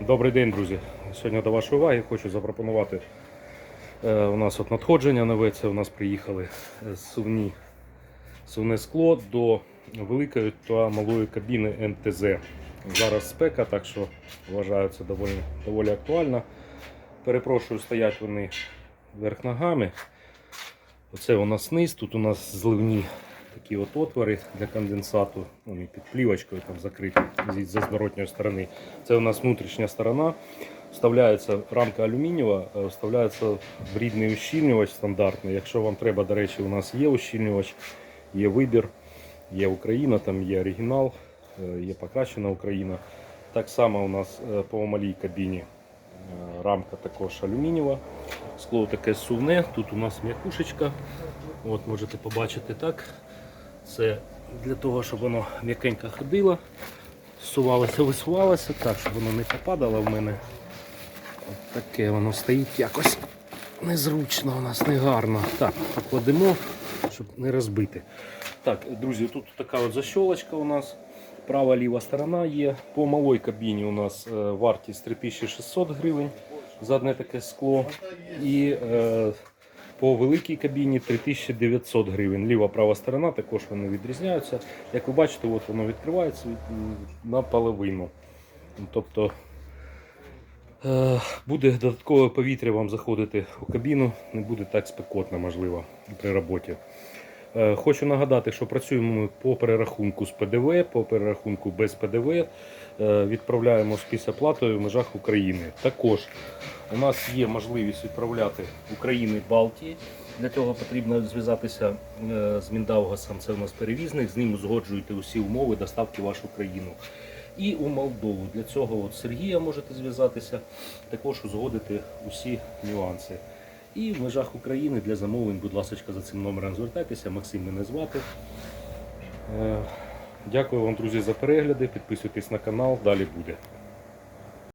Добрий день, друзі. Сьогодні до вашої уваги хочу запропонувати. е, У нас от надходження нове. Це у нас приїхали е, сувні, сувне скло до великої та малої кабіни МТЗ. Зараз спека, так що вважаю це доволі, доволі актуально. Перепрошую, стоять вони вверх ногами. Оце у нас низ, тут у нас зливні такі от отвори для конденсату, вони під плівочкою там закриті зі зворотньої сторони. Це у нас внутрішня сторона. Вставляється рамка алюмінієва, е, вставляється в рідний ущільнювач стандартний. Якщо вам треба, до речі, у нас є ущільнювач, є вибір, є Україна, там є оригінал, е, є покращена Україна. Так само у нас е, по малій кабіні рамка також алюмінієва. Скло таке сувне, тут у нас м'якушечка. От можете побачити так. Це для того, щоб воно м'якенько ходило, сувалося, висувалося, так, щоб воно не попадало в мене. От таке воно стоїть якось незручно у нас, негарно. Так, покладемо, щоб не розбити. Так, друзі, тут така от защолочка у нас. Права ліва сторона є. По малій кабіні у нас е, вартість 3600 гривень за таке скло. І е, по великій кабіні 3900 гривень. Ліва права сторона також вони відрізняються. Як ви бачите, от воно відкривається від- наполовину. Тобто е, буде додаткове повітря вам заходити у кабіну, не буде так спекотно, можливо, при роботі. Е, Хочу нагадати, що працюємо ми по перерахунку з ПДВ, по перерахунку без ПДВ. Е, Відправляємо з післяплатою в межах України. Також у нас є можливість відправляти України Балтії. Для цього потрібно зв'язатися е, з Міндаугасом, це у нас перевізник, з ним узгоджуєте усі умови доставки в вашу країну. І у Молдову. Для цього от Сергія можете зв'язатися, також узгодити усі нюанси. І в межах України для замовлень, будь ласка, за цим номером звертайтеся. Максим мене звати. Е, Дякую вам, друзі, за перегляди. Підписуйтесь на канал, далі буде.